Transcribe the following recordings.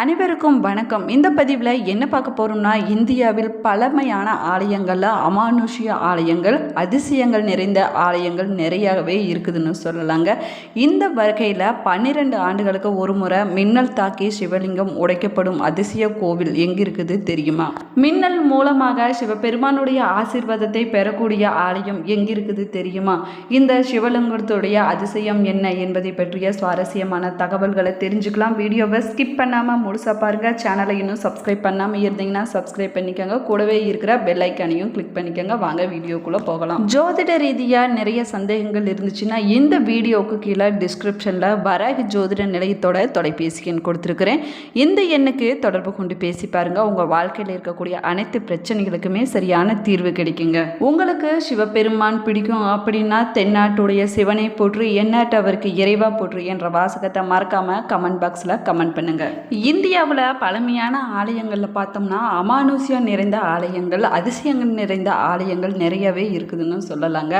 அனைவருக்கும் வணக்கம். இந்த பதிவில் என்ன பார்க்க போகிறோம்னா இந்தியாவில் பழமையான ஆலயங்களில் அமானுஷ்ய ஆலயங்கள் அதிசயங்கள் நிறைந்த ஆலயங்கள் நிறையாவே இருக்குதுன்னு சொல்லலாங்க. இந்த வகையில் பன்னிரெண்டு ஆண்டுகளுக்கு ஒரு முறை மின்னல் தாக்கி சிவலிங்கம் உடைக்கப்படும் அதிசய கோவில் எங்கே இருக்குது தெரியுமா? மின்னல் மூலமாக சிவபெருமானுடைய ஆசீர்வாதத்தை பெறக்கூடிய ஆலயம் எங்கே இருக்குது தெரியுமா? இந்த சிவலிங்கத்துடைய அதிசயம் என்ன என்பதை பற்றிய சுவாரஸ்யமான தகவல்களை தெரிஞ்சுக்கலாம். வீடியோவை ஸ்கிப் பண்ணாமல் முழுசாக பாருங்கள் சேனலை இன்னும் சப்ஸ்கிரைப் பண்ணாமல் இருந்தீங்கன்னா சப்ஸ்கிரைப் பண்ணிக்கோங்க. கூடவே இருக்கிற பெல் ஐக்கானையும் கிளிக் பண்ணிக்கோங்க. வாங்க வீடியோக்குள்ளே போகலாம். ஜோதிட ரீதியாக நிறைய சந்தேகங்கள் இருந்துச்சுன்னா இந்த வீடியோவுக்கு கீழே டிஸ்கிரிப்ஷனில் வராக ஜோதிட நிலையத்தோட தொலைபேசி எண் கொடுத்துருக்குறேன். இந்த எண்ணுக்கு தொடர்பு கொண்டு பேசி பாருங்கள் உங்கள் வாழ்க்கையில் இருக்கக்கூடிய அனைத்து பிரச்சனைகளுக்குமே சரியான தீர்வு கிடைக்குங்க. உங்களுக்கு சிவபெருமான் பிடிக்கும் அப்படின்னா தென்னாட்டுடைய சிவனை போற்று எந்நாட்டு அவருக்கு இறைவா போற்று என்ற வாசகத்தை மறக்காமல் கமெண்ட் பாக்ஸில் கமெண்ட் பண்ணுங்கள் இந்தியாவில் பழமையான ஆலயங்களில் பார்த்தோம்னா அமானுஷ்யம் நிறைந்த ஆலயங்கள் அதிசயங்கள் நிறைந்த ஆலயங்கள் நிறையவே இருக்குதுன்னு சொல்லலாங்க.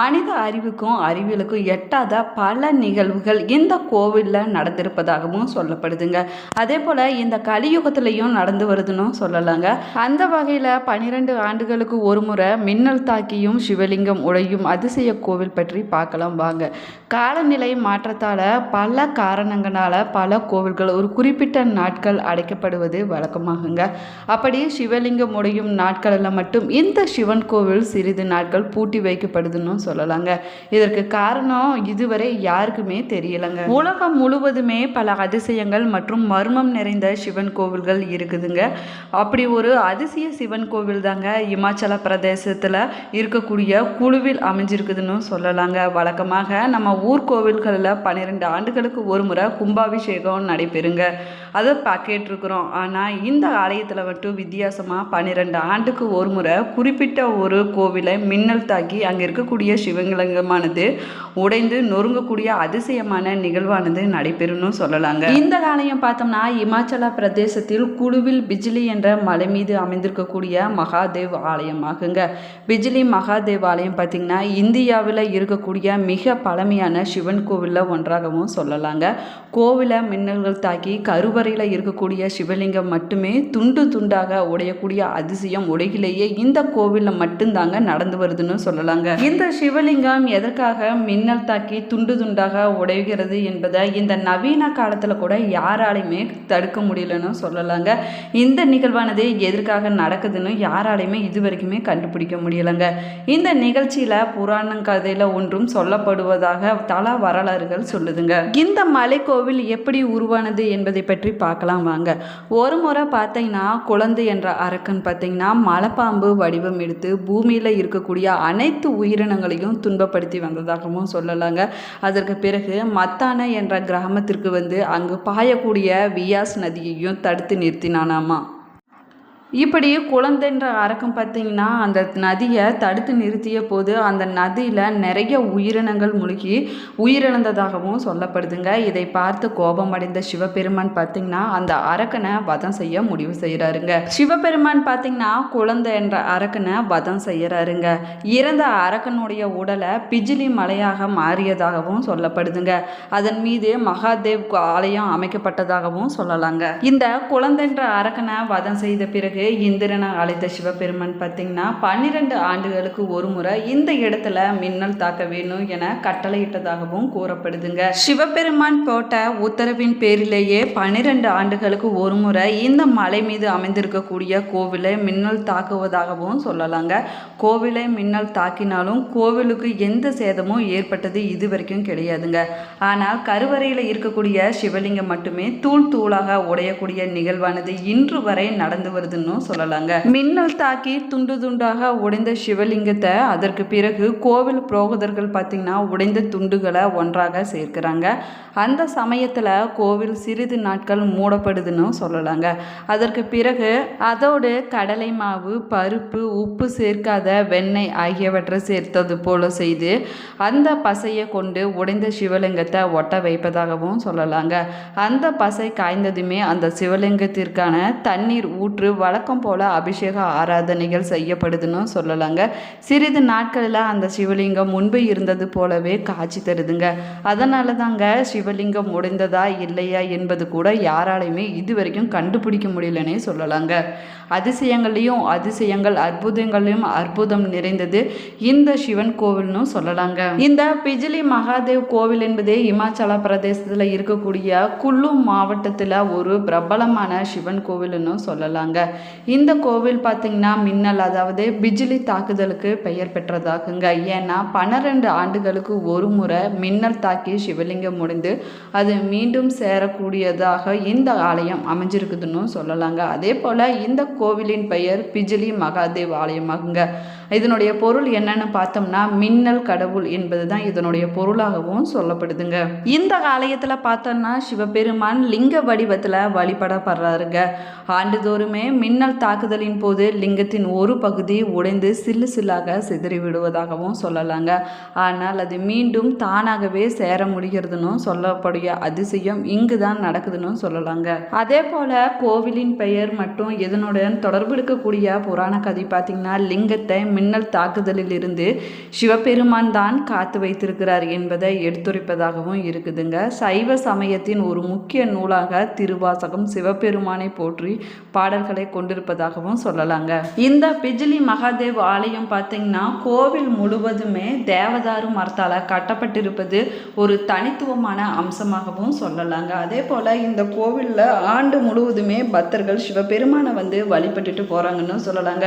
மனித அறிவுக்கும் அறிவியலுக்கும் எட்டாத பல நிகழ்வுகள் இந்த கோவிலில் நடந்திருப்பதாகவும் சொல்லப்படுதுங்க. அதே போல் இந்த கலியுகத்திலையும் நடந்து வருதுன்னு சொல்லலாங்க. அந்த வகையில் பன்னிரெண்டு ஆண்டுகளுக்கு ஒரு முறை மின்னல் தாக்கியும் சிவலிங்கம் உடையும் அதிசய கோவில் பற்றி பார்க்கலாம் வாங்க. காலநிலை மாற்றத்தால் பல காரணங்களால் பல கோவில்கள் ஒரு குறிப்பிட்ட நாட்கள் அடைக்கப்படுவது வழக்கமாகுங்க. அப்படி சிவலிங்கம் உடையும் நாட்களில் மட்டும் இந்த சிவன் கோவில் சிறிது நாட்கள் பூட்டி வைக்கப்படுதுன்னு சொல்லலாங்க. இதற்கு காரணம் இதுவரை யாருக்குமே தெரியலைங்க. உலகம் முழுவதுமே பல அதிசயங்கள் மற்றும் மர்மம் நிறைந்த சிவன் கோவில்கள் இருக்குதுங்க. அப்படி ஒரு அதிசய சிவன் கோவில் தாங்க இமாச்சல பிரதேசத்தில் இருக்கக்கூடிய குழுவில் அமைஞ்சிருக்குதுன்னு சொல்லலாங்க. வழக்கமாக நம்ம ஊர் கோவில்களில் பன்னிரெண்டு ஆண்டுகளுக்கு ஒரு முறை கும்பாபிஷேகம் நடைபெறுங்க. அதை கேட்டிருக்கிறோம். ஆனால் இந்த ஆலயத்தில் மட்டும் வித்தியாசமாக பன்னிரெண்டு ஆண்டுக்கு ஒரு முறை குறிப்பிட்ட ஒரு கோவிலை மின்னல் தாக்கி அங்கே இருக்கக்கூடிய சிவங்கலங்கமானது உடைந்து நொறுங்கக்கூடிய அதிசயமான நிகழ்வானது நடைபெறும்னு சொல்லலாங்க. இந்த ஆலயம் பார்த்தோம்னா இமாச்சல பிரதேசத்தில் குழுவில் பிஜிலி என்ற மலை மீது அமைந்திருக்கக்கூடிய மகாதேவ் ஆலயம் ஆகுங்க பிஜிலி மகாதேவ் ஆலயம் பார்த்திங்கன்னா இந்தியாவில் இருக்கக்கூடிய மிக பழமையான சிவன் கோவிலில் ஒன்றாகவும் சொல்லலாங்க. கோவிலை மின்னல்கள் தாக்கி கருவறையில் இருக்கக்கூடிய சிவலிங்கம் மட்டுமே துண்டு துண்டாக உடையக்கூடிய அதிசயம் உலகிலேயே இந்த கோவிலில் மட்டும்தாங்க நடந்து வருதுன்னு சொல்லலாங்க. இந்த சிவலிங்கம் எதற்காக மின்னல் தாக்கி துண்டு துண்டாக உடைகிறது என்பதை இந்த நவீன காலத்தில் கூட யாராலையுமே தடுக்க முடியலன்னு சொல்லலாங்க. இந்த நிகழ்வானது எதற்காக நடக்குதுன்னு யாராலையுமே இது வரைக்குமே கண்டுபிடிக்க முடியலைங்க. இந்த நிகழ்ச்சியில் புராண கதையில் ஒன்றும் சொல்லப்படுவதாக தல வரலாறுகள் சொல்லுதுங்க. இந்த மலைக்கோவில் எப்படி உருவானது என்பதை பற்றி பார்க்கலாம் வாங்க. ஒரு முறை பார்த்தீங்கன்னா குழந்தை என்ற அரக்கன் பார்த்தீங்கன்னா மலைப்பாம்பு வடிவம் எடுத்து பூமியில் இருக்கக்கூடிய அனைத்து உயிரினங்களையும் துன்பப்படுத்தி வந்ததாகவும் சொல்லலாங்க. அதற்கு பிறகு மத்தான என்ற கிராமத்திற்கு வந்து அங்கு பாயக்கூடிய வியாஸ் நதியையும் தடுத்து நிறுத்தினானாமா? இப்படி குழந்தைன்ற அரக்கம் பார்த்தீங்கன்னா அந்த நதியை தடுத்து நிறுத்திய போது அந்த நதியில் நிறைய உயிரினங்கள் முழுகி உயிரிழந்ததாகவும் சொல்லப்படுதுங்க. இதை பார்த்து கோபமடைந்த சிவபெருமான் பார்த்தீங்கன்னா அந்த அரக்கனை வதம் செய்ய முடிவு செய்கிறாருங்க சிவபெருமான் பார்த்தீங்கன்னா குழந்தை என்ற அரக்கனை வதம் செய்கிறாருங்க இறந்த அரக்கனுடைய உடலை பிஜிலி மலையாக மாறியதாகவும் சொல்லப்படுதுங்க. அதன் மீது மகாதேவ் ஆலயம் அமைக்கப்பட்டதாகவும் சொல்லலாங்க. இந்த குழந்தைன்ற அரக்கனை வதம் செய்த பிறகு பிறகு இந்திரனை அழைத்த சிவபெருமான் பார்த்திங்கன்னா பன்னிரெண்டு ஆண்டுகளுக்கு ஒரு முறை இந்த இடத்துல மின்னல் தாக்க வேணும் என கட்டளையிட்டதாகவும் கூறப்படுதுங்க. சிவபெருமான் போட்ட உத்தரவின் பேரிலேயே பன்னிரெண்டு ஆண்டுகளுக்கு ஒரு முறை இந்த மலை மீது அமைந்திருக்கக்கூடிய கோவிலை மின்னல் தாக்குவதாகவும் சொல்லலாங்க. கோவிலை மின்னல் தாக்கினாலும் கோவிலுக்கு எந்த சேதமும் ஏற்பட்டது இது வரைக்கும் கிடையாதுங்க. ஆனால் கருவறையில் இருக்கக்கூடிய சிவலிங்கம் மட்டுமே தூள் தூளாக உடையக்கூடிய நிகழ்வானது இன்று வரை நடந்து வருதுன்னு சொல்லலாங்க. மின்னல் தாக்கி துண்டு துண்டாக உடைந்த சிவலிங்கத்தை அதற்கு பிறகு கோவில் புரோகிதர்கள் பார்த்தீங்கன்னா உடைந்த துண்டுகளை ஒன்றாக சேர்க்கிறாங்க. அந்த சமயத்தில் கோவில் சிறிது நாட்கள் மூடப்படுதுன்னு சொல்லலாங்க. அதற்கு பிறகு அதோடு கடலை மாவு பருப்பு உப்பு சேர்க்காத வெண்ணெய் ஆகியவற்றை சேர்த்தது போல செய்து அந்த பசையை கொண்டு உடைந்த சிவலிங்கத்தை ஒட்ட வைப்பதாகவும் சொல்லலாங்க. அந்த பசை காய்ந்ததுமே அந்த சிவலிங்கத்திற்கான தண்ணீர் ஊற்று வள வழக்கம் போல் அபிஷேக ஆராதனைகள் செய்யப்படுதுன்னு சொல்லலாங்க. சிறிது நாட்களில் அந்த சிவலிங்கம் முன்பு இருந்தது போலவே காட்சி தருதுங்க. அதனால தாங்க சிவலிங்கம் உடைந்ததா இல்லையா என்பது கூட யாராலையுமே இது வரைக்கும் கண்டுபிடிக்க முடியலன்னே சொல்லலாங்க. அதிசயங்கள்லேயும் அதிசயங்கள் அற்புதங்களையும் அற்புதம் நிறைந்தது இந்த சிவன் கோவில்னு சொல்லலாங்க. இந்த பிஜிலி மகாதேவ் கோவில் என்பதே இமாச்சல பிரதேசத்தில் இருக்கக்கூடிய குல்லு மாவட்டத்தில் ஒரு பிரபலமான சிவன் கோவில்னு சொல்லலாங்க. இந்த கோவில் பார்த்தீங்கன்னா மின்னல் அதாவது பிஜிலி தாக்குதலுக்கு பெயர் பெற்றதாகுங்க. ஏன்னா பன்னிரெண்டு ஆண்டுகளுக்கு ஒரு முறை மின்னல் தாக்கி சிவலிங்கம் முடிந்து அது மீண்டும் சேரக்கூடியதாக இந்த ஆலயம் அமைஞ்சிருக்குதுன்னு சொல்லலாங்க. அதே போல் இந்த கோவிலின் பெயர் பிஜிலி மகாதேவ் ஆலயமாகுங்க. இதனுடைய பொருள் என்னன்னு பார்த்தோம்னா மின்னல் கடவுள் என்பது தான் இதனுடைய பொருளாகவும் சொல்லப்படுதுங்க. இந்த ஆலயத்தில் பார்த்தோம்னா சிவபெருமான் லிங்க வடிவத்தில் வழிபடப்படுறாருங்க. ஆண்டுதோறுமே மின்னல் தாக்குதலின் போது லிங்கத்தின் ஒரு பகுதி உடைந்து சில்லு சில்லாக சிதறி விடுவதாகவும் சொல்லலாங்க. ஆனால் அது மீண்டும் தானாகவே சேர முடிகிறதுன்னு சொல்லக்கூடிய அதிசயம் இங்கு தான் நடக்குதுன்னு சொல்லலாங்க. அதே போல கோவிலின் பெயர் மற்றும் இதனுடன் தொடர்பு இருக்கக்கூடிய புராண கதை பார்த்தீங்கன்னா லிங்கத்தை மின்னல் தாக்குதலில் இருந்து சிவபெருமான் தான் காத்து வைத்திருக்கிறார் என்பதை எடுத்துரைப்பதாகவும் இருக்குதுங்க. சைவ சமயத்தின் ஒரு முக்கிய நூலாக திருவாசகம் சிவபெருமானை போற்றி பாடல்களை கொண்டிருப்பதாகவும் சொல்லலாங்க. இந்த பிஜிலி மகாதேவ் ஆலயம் பார்த்தீங்கன்னா கோவில் முழுவதுமே தேவதாரு மரத்தால் கட்டப்பட்டிருப்பது ஒரு தனித்துவமான அம்சமாகவும் சொல்லலாங்க. அதே போல் இந்த கோவிலில் ஆண்டு முழுவதுமே பக்தர்கள் சிவபெருமானை வந்து வழிபட்டுட்டு போகிறாங்கன்னு சொல்லலாங்க.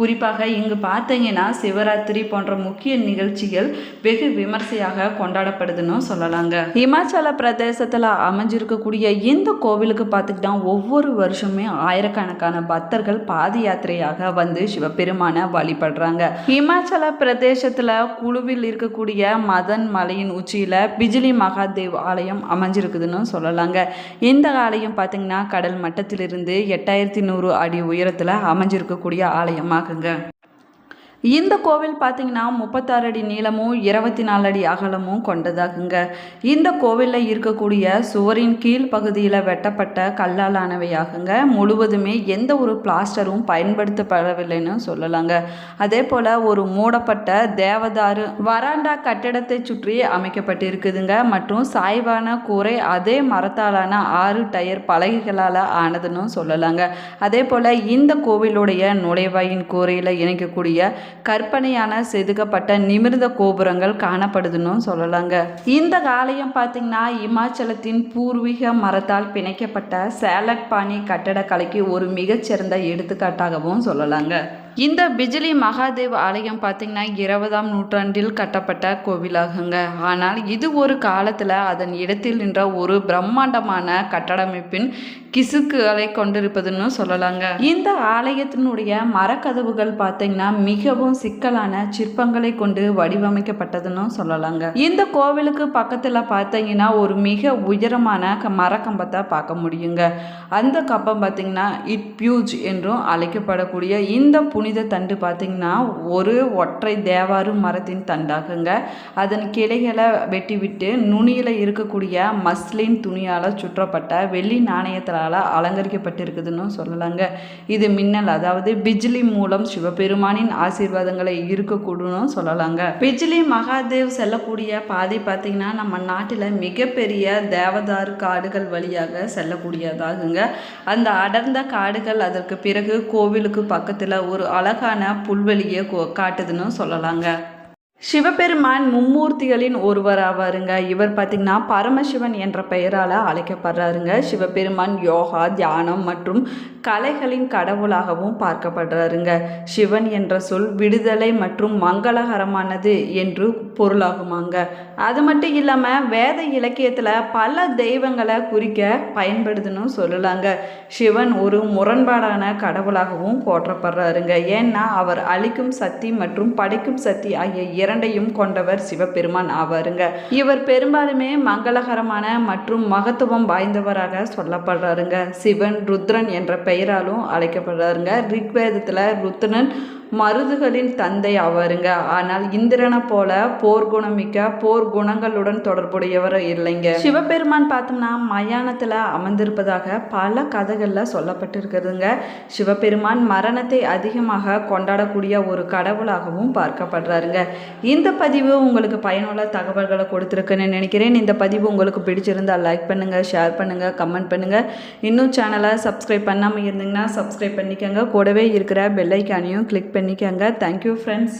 குறிப்பாக இங்கு பார்த்தீங்கன்னா சிவராத்திரி போன்ற முக்கிய நிகழ்ச்சிகள் வெகு விமர்சையாக கொண்டாடப்படுதுன்னு சொல்லலாங்க. இமாச்சல பிரதேசத்தில் அமைஞ்சிருக்கக்கூடிய இந்த கோவிலுக்கு பார்த்துக்கிட்டா ஒவ்வொரு வருஷமே ஆயிரக்கணக்கான பக்தர்கள் பாத யாத்திரையாக வந்து சிவபெருமானை வழிபடுறாங்க. இமாச்சல பிரதேசத்தில் குழுவில் இருக்கக்கூடிய மதன் மலையின் உச்சியில் பிஜிலி மகாதேவ் ஆலயம் அமைஞ்சிருக்குதுன்னு சொல்லலாங்க. இந்த ஆலயம் பார்த்தீங்கன்னா கடல் மட்டத்திலிருந்து எட்டாயிரத்தி நூறு அடி உயரத்தில் அமைஞ்சிருக்கக்கூடிய ஆலயமாக ஆலயமாகுங்க இந்த கோவில் பார்த்தீங்கன்னா முப்பத்தாறு அடி நீளமும் இருபத்தி நாலு அடி அகலமும் கொண்டதாகுங்க. இந்த கோவிலில் இருக்கக்கூடிய சுவரின் கீழ் பகுதியில் வெட்டப்பட்ட கல்லால் ஆனவையாகுங்க முழுவதுமே எந்த ஒரு பிளாஸ்டரும் பயன்படுத்தப்படவில்லைன்னு சொல்லலாங்க. அதே போல் ஒரு மூடப்பட்ட தேவதாரு வராண்டா கட்டிடத்தை சுற்றி அமைக்கப்பட்டிருக்குதுங்க. மற்றும் சாய்வான கூரை அதே மரத்தாலான ஆறு டயர் பலகைகளால் ஆனதுன்னு சொல்லலாங்க. அதே போல் இந்த கோவிலுடைய நுழைவாயின் கூரையில் இணைக்கக்கூடிய கற்பனையான செதுக்கப்பட்ட நிமிர்ந்த கோபுரங்கள் காணப்படுதுன்னு சொல்லலாங்க. இந்த ஆலயம் பார்த்தீங்கன்னா இமாச்சலத்தின் பூர்வீக மரத்தால் பிணைக்கப்பட்ட சேலட் பாணி கட்டடக்கலைக்கு ஒரு மிகச்சிறந்த எடுத்துக்காட்டாகவும் சொல்லலாங்க. இந்த பிஜிலி மகாதேவ் ஆலயம் பார்த்தீங்கன்னா இருபதாம் நூற்றாண்டில் கட்டப்பட்ட கோவிலாகுங்க. ஆனால் இது ஒரு காலத்தில் அதன் இடத்தில் நின்ற ஒரு பிரம்மாண்டமான கட்டடமைப்பின் கிசுக்குகளை கொண்டிருப்பதுன்னு சொல்லலாங்க. இந்த ஆலயத்தினுடைய மரக்கதவுகள் பார்த்தீங்கன்னா மிகவும் சிக்கலான சிற்பங்களை கொண்டு வடிவமைக்கப்பட்டதுன்னு சொல்லலாங்க. இந்த கோவிலுக்கு பக்கத்தில் பார்த்தீங்கன்னா ஒரு மிக உயரமான மரக்கம்பத்தை பார்க்க முடியுங்க. அந்த கம்பம் பார்த்தீங்கன்னா இட் பியூஜ் என்றும் அழைக்கப்படக்கூடிய இந்த புனித தண்டு பார்த்தீங்கன்னா ஒரு ஒற்றை தேவாரு மரத்தின் தண்டாகுங்க. அதன் கிளைகளை வெட்டிவிட்டு நுனியில் இருக்கக்கூடிய மஸ்லின் துணியால் சுற்றப்பட்ட வெள்ளி நாணயத்தில் அலங்கரிக்கப்பட்டிருக்குதுன்னு சொல்லலாங்க. இது மின்னல் அதாவது பிஜ்லி மூலம் சிவபெருமானின் ஆசீர்வாதங்களை இருக்கக்கூடும்னு சொல்லலாங்க. பிஜ்லி மகாதேவ் செல்லக்கூடிய பாதை பார்த்தீங்கன்னா நம்ம நாட்டில் மிகப்பெரிய தேவதாரு காடுகள் வழியாக செல்லக்கூடியதாகுங்க. அந்த அடர்ந்த காடுகள் அதற்கு பிறகு கோவிலுக்கு பக்கத்தில் ஒரு அழகான புல்வெளியை காட்டுதுன்னு சொல்லலாங்க. சிவபெருமான் மும்மூர்த்திகளின் ஒருவர் ஆவாருங்க. இவர் பார்த்திங்கன்னா பரமசிவன் என்ற பெயரால் அழைக்கப்படுறாருங்க. சிவபெருமான் யோகா தியானம் மற்றும் கலைகளின் கடவுளாகவும் பார்க்கப்படுறாருங்க. சிவன் என்ற சொல் விடுதலை மற்றும் மங்களகரமானது என்று பொருளாகுமாங்க. அது மட்டும் இல்லாமல் வேத இலக்கியத்தில் பல தெய்வங்களை குறிக்க பயன்படுதுன்னு சொல்லலாங்க. சிவன் ஒரு முரண்பாடான கடவுளாகவும் போற்றப்படுறாருங்க. ஏன்னா அவர் அழிக்கும் சக்தி மற்றும் படைக்கும் சக்தி ஆகிய இரண்டையும் கொண்டவர் சிவபெருமான் ஆவாருங்க. இவர் பெரும்பாலுமே மங்களகரமான மற்றும் மகத்துவம் வாய்ந்தவராக சொல்லப்படுறாருங்க. சிவன் ருத்ரன் என்ற பெயராலும் அழைக்கப்படுறாருங்க. ரிக்வேதத்தில் ருத்ரன் மருதுகளின் தந்தை அவருங்க. ஆனால் இந்திரனை போல போர் குணமிக்க போர் குணங்களுடன் தொடர்புடையவர் இல்லைங்க. சிவபெருமான் பார்த்தோம்னா மயானத்தில் அமர்ந்திருப்பதாக பல கதைகளில் சொல்லப்பட்டிருக்கிறதுங்க சிவபெருமான் மரணத்தை அதிகமாக கொண்டாடக்கூடிய ஒரு கடவுளாகவும் பார்க்கப்படுறாருங்க. இந்த பதிவு உங்களுக்கு பயனுள்ள தகவல்களை கொடுத்துருக்குன்னு நினைக்கிறேன். இந்த பதிவு உங்களுக்கு பிடிச்சிருந்தால் லைக் பண்ணுங்கள் ஷேர் பண்ணுங்கள் கமெண்ட் பண்ணுங்கள் இன்னும் சேனலை சப்ஸ்கிரைப் பண்ணாமல் இருந்தீங்கன்னா சப்ஸ்கிரைப் பண்ணிக்கோங்க. கூடவே இருக்கிற பெல்லைக்கானையும் கிளிக் பண்ணி பண்ணிக்கோங்க தேங்க்யூ ஃப்ரெண்ட்ஸ்